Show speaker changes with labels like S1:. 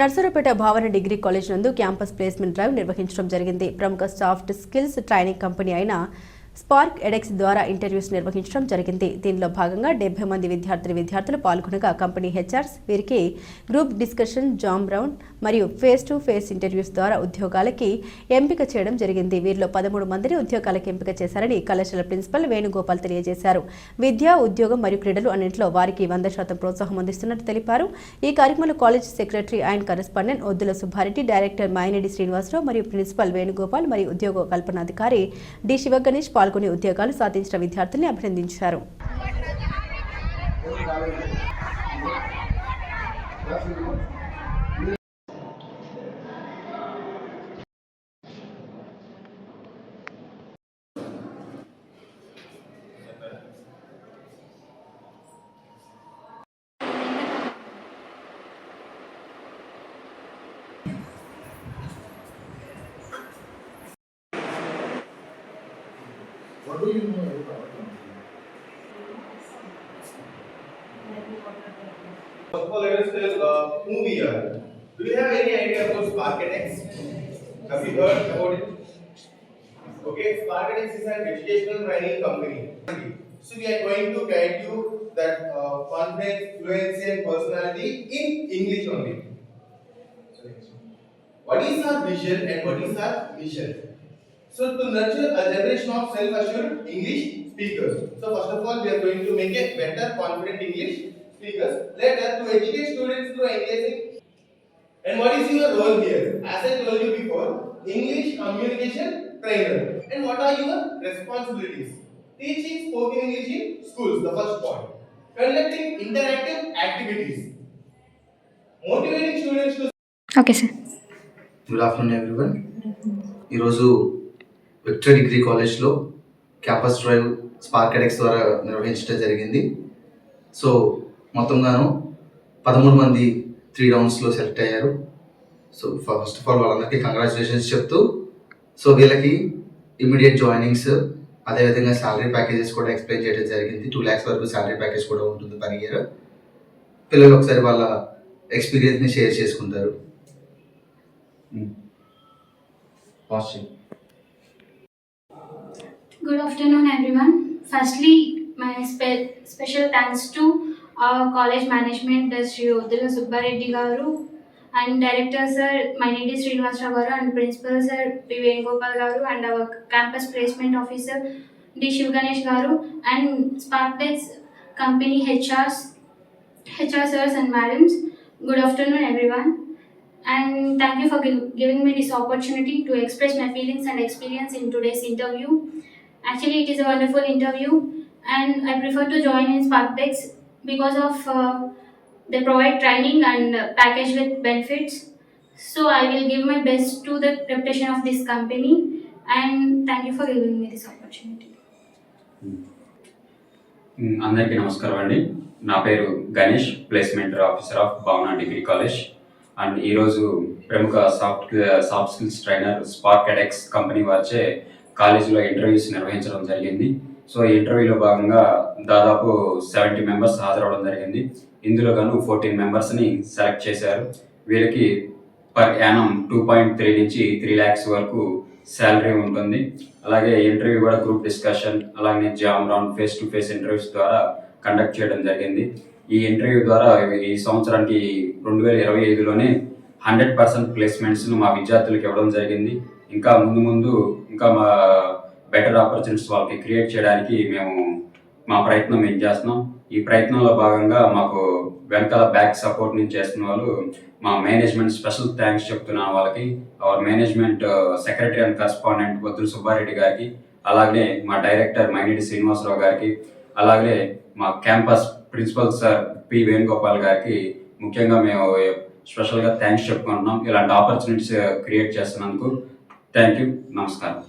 S1: Narasaraopet Bhavana degree college నందు campus placement drive నిర్వహించడం జరిగింది. ప్రముఖ సాఫ్ట్ స్కిల్స్ ట్రైనింగ్ కంపెనీ అయిన స్పార్క్ ఎడెక్స్ ద్వారా ఇంటర్వ్యూస్ నిర్వహించడం జరిగింది. దీనిలో భాగంగా డెబ్బై మంది విద్యార్థులు విద్యార్థులు పాల్గొనగా కంపెనీ హెచ్ఆర్స్ వీరికి గ్రూప్ డిస్కషన్ జామ్ రౌండ్ మరియు ఫేస్ టు ఫేస్ ఇంటర్వ్యూస్ ద్వారా ఉద్యోగాలకి ఎంపిక చేయడం జరిగింది. వీరిలో పదమూడు మందిని ఉద్యోగాలకు ఎంపిక చేశారని కళాశాల ప్రిన్సిపల్ వేణుగోపాల్ తెలియజేశారు. విద్య ఉద్యోగం మరియు క్రీడలు అన్నింటిలో వారికి వంద శాతం ప్రోత్సాహం అందిస్తున్నట్టు తెలిపారు. ఈ కార్యక్రమంలో college secretary and correspondent Oddula Subbareddy director Mayanedi Srinivasarao మరియు ప్రిన్సిపల్ వేణుగోపాల్ మరియు ఉద్యోగ కల్పనాధికారి డి శివగణేష్ పాల్గొని ఉద్యోగాలు సాధించిన విద్యార్థుల్ని అభినందించారు.
S2: What do you company?
S3: First of all, let us tell uh, who we are. Do you have any idea about SparkNX? Have you heard about it? Okay, SparkNX is an educational training company. So we are going to guide you that uh, confidence, fluency, and personality in English only. What is our vision and what is our mission? So to nurture a generation of self-assured English speakers. So first of all, we are going to make a better, confident English speakers. Later, to educate students through engaging. And what is your role here? As I told you before, English communication trainer. And what are your responsibilities? Teaching spoken English in schools, the first point. Conducting interactive activities. Motivating students to
S4: okay sir
S5: good afternoon everyone ఈరోజు victory degree కాలేజ్లో campus drive Spark Edex ద్వారా నిర్వహించడం జరిగింది. So మొత్తంగాను పదమూడు మంది three రౌండ్స్లో select అయ్యారు. సో ఫస్ట్ ఆఫ్ ఆల్ వాళ్ళందరికీ కంగ్రాచులేషన్స్ చెప్తూ సో వీళ్ళకి ఇమీడియట్ జాయినింగ్స్ అదేవిధంగా శాలరీ ప్యాకేజెస్ కూడా ఎక్స్ప్లెయిన్ చేయడం జరిగింది. టూ ల్యాక్స్ వరకు శాలరీ ప్యాకేజ్ కూడా ఉంటుంది పర్ ఇయర్ పిల్లలు ఒకసారి వాళ్ళ ఎక్స్పీరియన్స్ని షేర్ చేసుకుంటారు. Hmm.
S4: Positive Good afternoon, everyone. Firstly, my spe- special thanks to our college management, the Sri Odula Subbareddy Garu, and director sir Mainidi Srinivasrao Garu, and principal sir P. Venugopal Garu, and our campus placement officer D. Shivganesh Garu, and SparkDex company HRs, HR sirs and madams. Good afternoon, everyone. And thank you for gi- giving me this opportunity to express my feelings and experience in today's interview. Actually, it is a wonderful interview, and I prefer to join in SparkDex because of uh, they provide training and uh, package with benefits. So I will give my best to the reputation of this company, and thank you for giving me this opportunity.
S6: మ్, అందరికీ నమస్కారం అండి నా పేరు Ganesh placement officer of Bhavana degree college and ఈరోజు ప్రముఖ soft soft skills trainer Spark Edex company వారిచే కాలేజీలో ఇంటర్వ్యూస్ నిర్వహించడం జరిగింది. సో ఈ ఇంటర్వ్యూలో భాగంగా దాదాపు సెవెంటీ మెంబర్స్ హాజరవడం జరిగింది. ఇందులో గాను ఫోర్టీన్ మెంబర్స్ని సెలెక్ట్ చేశారు. వీరికి per annum two point three నుంచి త్రీ ల్యాక్స్ వరకు శాలరీ ఉంటుంది. అలాగే ఇంటర్వ్యూ కూడా గ్రూప్ డిస్కషన్ అలాగే JAM round face to face interviews ద్వారా కండక్ట్ చేయడం జరిగింది. ఈ ఇంటర్వ్యూ ద్వారా ఈ సంవత్సరానికి రెండు వేల ఇరవై ఐదులోనే హండ్రెడ్ పర్సెంట్ ప్లేస్మెంట్స్ను మా విద్యార్థులకు ఇవ్వడం జరిగింది. ఇంకా ముందు ముందు ఇంకా మా బెటర్ ఆపర్చునిటీస్ వాళ్ళకి క్రియేట్ చేయడానికి మేము మా ప్రయత్నం ఏం చేస్తున్నాం. ఈ ప్రయత్నంలో భాగంగా మాకు వెనకాల బ్యాక్ సపోర్ట్ నుంచి చేస్తున్న వాళ్ళు మా మేనేజ్మెంట్ స్పెషల్ థ్యాంక్స్ చెప్తున్నాను వాళ్ళకి our management secretary and correspondent Vaddula Subbareddy గారికి అలాగే మా డైరెక్టర్ మైనిడి శ్రీనివాసరావు గారికి అలాగే మా campus principal sir P Venugopal గారికి ముఖ్యంగా మేము స్పెషల్గా థ్యాంక్స్ చెప్పుకుంటున్నాం. ఇలాంటి ఆపర్చునిటీస్ క్రియేట్ uh, చేస్తున్నందుకు థ్యాంక్ యూ నమస్కారం